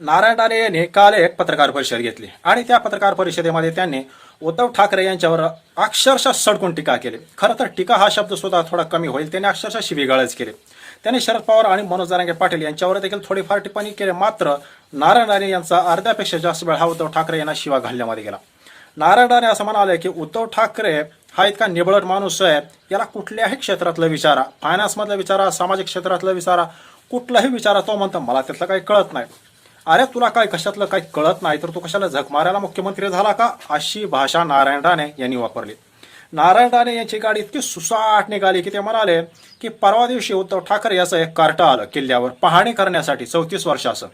नारायण राणे यांनी काल एक पत्रकार परिषद घेतली. आणि त्या पत्रकार परिषदेमध्ये त्यांनी उद्धव ठाकरे यांच्यावर अक्षरशः सडकून टीका केली. खरं तर टीका हा शब्द सुद्धा थोडा कमी होईल त्यांनी अक्षरशः शिवीगाळच केली. त्यांनी शरद पवार आणि मनोज जारांगे पाटील यांच्यावर देखील थोडीफार टिप्पणी केली. मात्र नारायण राणे यांचा अर्ध्यापेक्षा जास्त वेळ हा उद्धव ठाकरे यांना शिवा घालण्यामध्ये गेला. नारायण राणे असं म्हणाले की उद्धव ठाकरे हा इतका निबळट माणूस आहे. याला कुठल्याही क्षेत्रातलं विचारा. फायनान्समधलं विचारा सामाजिक क्षेत्रातलं विचारा. कुठलाही विचारा तो म्हणतो. मला त्यातलं काही कळत नाही. अरे तुला काय कशातलं काही कळत नाही तर तू कशाला झक मारायला मुख्यमंत्री झाला का? अशी भाषा नारायण राणे यांनी वापरली. नारायण राणे यांची गाडी इतकी सुसाट निघाली की ते म्हणाले की परवा दिवशी उद्धव ठाकरे याचं एक कार्ट आलं किल्ल्यावर पाहणी करण्यासाठी चौतीस वर्षाचं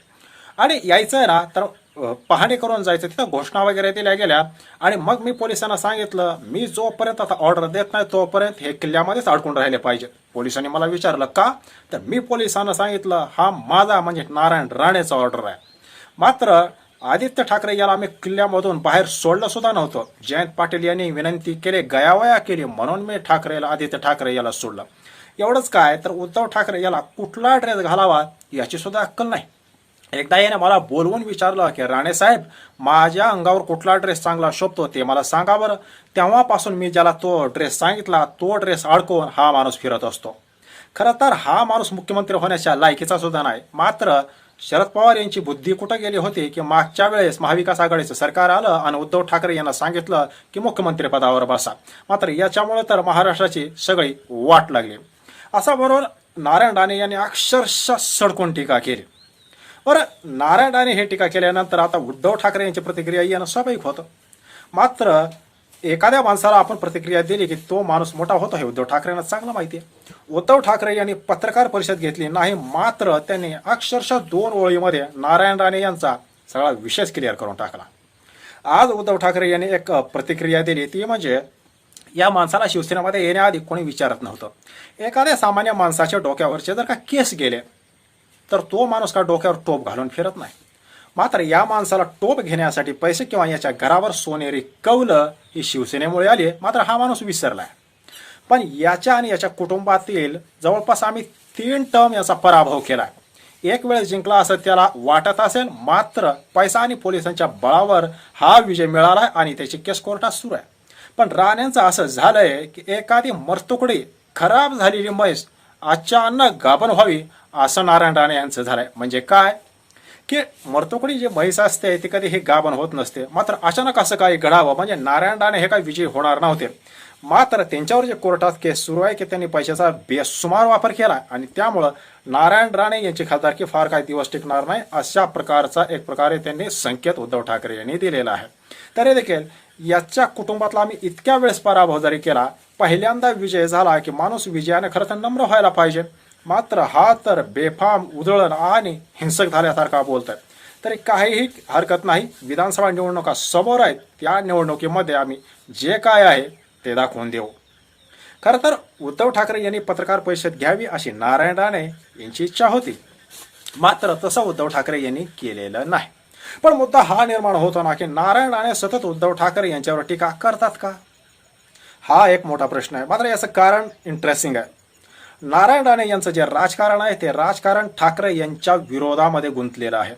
आणि यायचं आहे ना तर पाहणी करून जायचं तिथं घोषणा वगैरे दिल्या गेल्या. आणि मग मी पोलिसांना सांगितलं मी जोपर्यंत आता ऑर्डर देत नाही तोपर्यंत हे किल्ल्यामध्येच अडकून राहिले पाहिजे. पोलिसांनी मला विचारलं का? तर मी पोलिसांना सांगितलं हा माझा म्हणजे नारायण राणेचा ऑर्डर आहे. मात्र आदित्य ठाकरे याला आम्ही किल्ल्यामधून बाहेर सोडलं सुद्धा नव्हतं. जयंत पाटील यांनी विनंती केली गयावया केली म्हणून मी ठाकरेला आदित्य ठाकरे याला सोडलं. एवढंच काय तर उद्धव ठाकरे याला कुठला ड्रेस घालावा याची सुद्धा अक्कल नाही. एकदा याने मला बोलवून विचारलं की राणेसाहेब माझ्या अंगावर कुठला ड्रेस चांगला शोभतो ते मला सांगा बरं. तेव्हापासून मी ज्याला तो ड्रेस सांगितला तो ड्रेस अडकवून हा माणूस फिरत असतो. खरं तर हा माणूस मुख्यमंत्री होण्याच्या लायकीचा सुद्धा नाही. मात्र शरद पवार यांची बुद्धी कुठं गेली होती की मागच्या वेळेस महाविकास आघाडीचं सरकार आलं आणि उद्धव ठाकरे यांना सांगितलं की मुख्यमंत्री पदावर बसा. मात्र याच्यामुळे तर महाराष्ट्राची सगळी वाट लागली. असा बरोबर नारायण राणे यांनी अक्षरशः सडकून टीका केली. बरं नारायण राणे हे टीका केल्यानंतर आता उद्धव ठाकरे यांची प्रतिक्रिया येणं स्वाभाविक होतं. मात्र एखाद्या माणसाला आपण प्रतिक्रिया दिली की तो माणूस मोठा होतो हे उद्धव ठाकरेंना चांगलं माहिती आहे. उद्धव ठाकरे यांनी पत्रकार परिषद घेतली नाही मात्र त्यांनी अक्षरशः दोन ओळीमध्ये नारायण राणे यांचा सगळा विषयच क्लिअर करून टाकला. आज उद्धव ठाकरे यांनी एक प्रतिक्रिया दिली ती म्हणजे या माणसाला शिवसेनेमध्ये येण्याआधी कोणी विचारत नव्हतं. एखाद्या सामान्य माणसाच्या डोक्यावरचे जर का केस गेले तर तो माणूस का डोक्यावर टोप घालून फिरत नाही? मात्र या माणसाला टोप घेण्यासाठी पैसे किंवा याच्या घरावर सोनेरी कौलं ही शिवसेनेमुळे आली मात्र हा माणूस विसरलाय. पण याच्या आणि याच्या कुटुंबातील जवळपास आम्ही तीन टर्म याचा पराभव केला एक वेळ जिंकला असं त्याला वाटत असेल मात्र पैसा आणि पोलिसांच्या बळावर हा विजय मिळाला आणि त्याची केस कोर्टात सुरू आहे. पण राण्यांचं असं झालंय की एखादी मरतुकडी खराब झालेली म्हैस अचानक गाभण व्हावी असं नारायण राणे यांचं झालंय. म्हणजे काय? की मर्तुकडी जे म्हैस असते ती कधी हे गाभण होत नसते. मात्र अचानक असं काही घडावं म्हणजे नारायण राणे हे काही विजय होणार नव्हते. मात्र त्यांच्यावर जे कोर्टात केस सुरू आहे की त्यांनी पैशाचा बेसुमार वापर केला आणि त्यामुळं नारायण राणे यांची खासदारकी फार काही दिवस टिकणार नाही अशा प्रकारचा एक प्रकारे त्यांनी संकेत उद्धव ठाकरे यांनी दिलेला आहे. तरी देखील याच्या कुटुंबातला आम्ही इतक्या वेळेस पराभव जरी केला पहिल्यांदा विजय झाला की माणूस विजयाने खरं तर नम्र व्हायला पाहिजे. मात्र हा तर बेफाम उधळण आणि हिंसक झाल्यासारखा बोलतोय. तरी काहीही हरकत नाही. विधानसभा निवडणुका समोर आहेत. त्या निवडणुकीमध्ये आम्ही जे काय आहे ते दाखवून देऊ. खरं तर उद्धव ठाकरे यांनी पत्रकार परिषद घ्यावी अशी नारायण राणे यांची इच्छा होती. मात्र तसं उद्धव ठाकरे यांनी केलेलं नाही. पण मुद्दा हा निर्माण होतो ना की नारायण राणे सतत उद्धव ठाकरे यांच्यावर टीका करतात का? हा एक मोठा प्रश्न आहे. मात्र याचं कारण इंटरेस्टिंग आहे. नारायण राणे यांचं जे राजकारण आहे ते राजकारण ठाकरे यांच्या विरोधामध्ये गुंतलेलं आहे.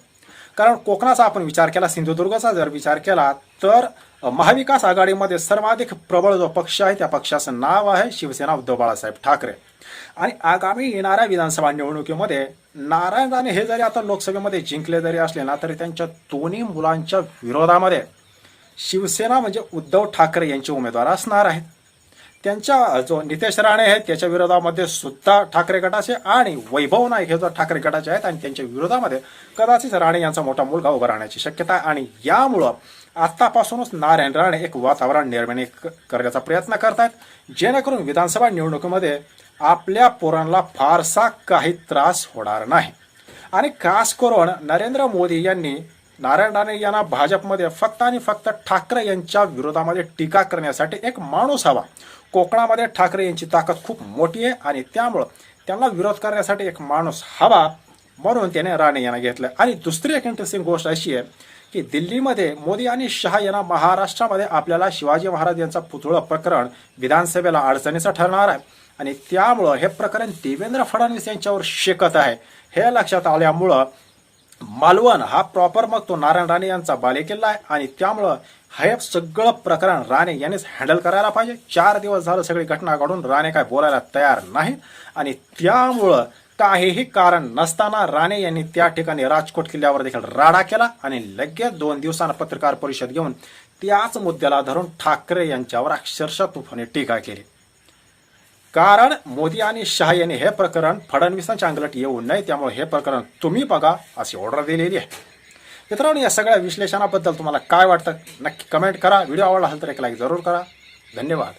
कारण कोकणाचा आपण विचार केला सिंधुदुर्गचा जर विचार केला तर महाविकास आघाडीमध्ये सर्वाधिक प्रबळ जो पक्ष आहे त्या पक्षाचं नाव आहे शिवसेना उद्धव बाळासाहेब ठाकरे. आणि आगामी येणाऱ्या विधानसभा निवडणुकीमध्ये नारायण राणे हे जरी आता लोकसभेमध्ये जिंकले जरी असले ना तरी त्यांच्या दोन्ही मुलांच्या विरोधामध्ये शिवसेना म्हणजे उद्धव ठाकरे यांचे उमेदवार असणार आहेत. त्यांच्या जो नितेश राणे आहेत त्याच्या विरोधामध्ये सुद्धा ठाकरे गटाचे आणि वैभव नाईक हे जो ठाकरे गटाचे आहेत आणि त्यांच्या विरोधामध्ये कदाचित राणे यांचा मोठा मुलगा उभा राहण्याची शक्यता आहे. आणि यामुळं आतापासूनच नारायण राणे एक वातावरण निर्माण क- करण्याचा प्रयत्न करतायत. जेणेकरून विधानसभा निवडणुकीमध्ये आपल्या पोरांना फारसा काही त्रास होणार नाही. आणि खास करून नरेंद्र मोदी यांनी नारायण राणे यांना भाजपमध्ये फक्त आणि फक्त ठाकरे यांच्या विरोधामध्ये टीका करण्यासाठी एक माणूस हवा. कोकणामध्ये ठाकरे यांची ताकद खूप मोठी आहे आणि त्यामुळं त्यांना विरोध करण्यासाठी एक माणूस हवा म्हणून त्याने राणे यांना घेतलं. आणि दुसरी एक इंटरेस्टिंग गोष्ट अशी आहे की दिल्लीमध्ये मोदी आणि शहा यांना महाराष्ट्रामध्ये आपल्याला शिवाजी महाराज यांचा पुतळा प्रकरण विधानसभेला अडचणीचं ठरणार आहे. आणि त्यामुळं हे प्रकरण देवेंद्र फडणवीस यांच्यावर शेकत आहे. हे लक्षात आल्यामुळं मालवण हा प्रॉपर मग तो नारायण राणे यांचा बालेकिल्ला आहे आणि त्यामुळं हे सगळं प्रकरण राणे यांनीच हँडल करायला पाहिजे. चार दिवस झालं सगळी घटना घडून राणे काय बोलायला तयार नाहीत आणि त्यामुळं काहीही कारण नसताना राणे यांनी त्या ठिकाणी राजकोट किल्ल्यावर देखील राडा केला आणि लगेच दोन दिवसांना पत्रकार परिषद घेऊन त्याच मुद्द्याला धरून ठाकरे यांच्यावर अक्षरशः तुफाने टीका केली. कारण मोदी आणि शहा यांनी हे प्रकरण फडणवीसांच्या अंगलट येऊ नये त्यामुळे हे प्रकरण तुम्ही बघा अशी ऑर्डर दिलेली आहे. मित्रांनो या सगळ्या विश्लेषणाबद्दल तुम्हाला काय वाटतं? नक्की कमेंट करा. व्हिडिओ आवडला असेल तर एक लाईक जरूर करा. धन्यवाद.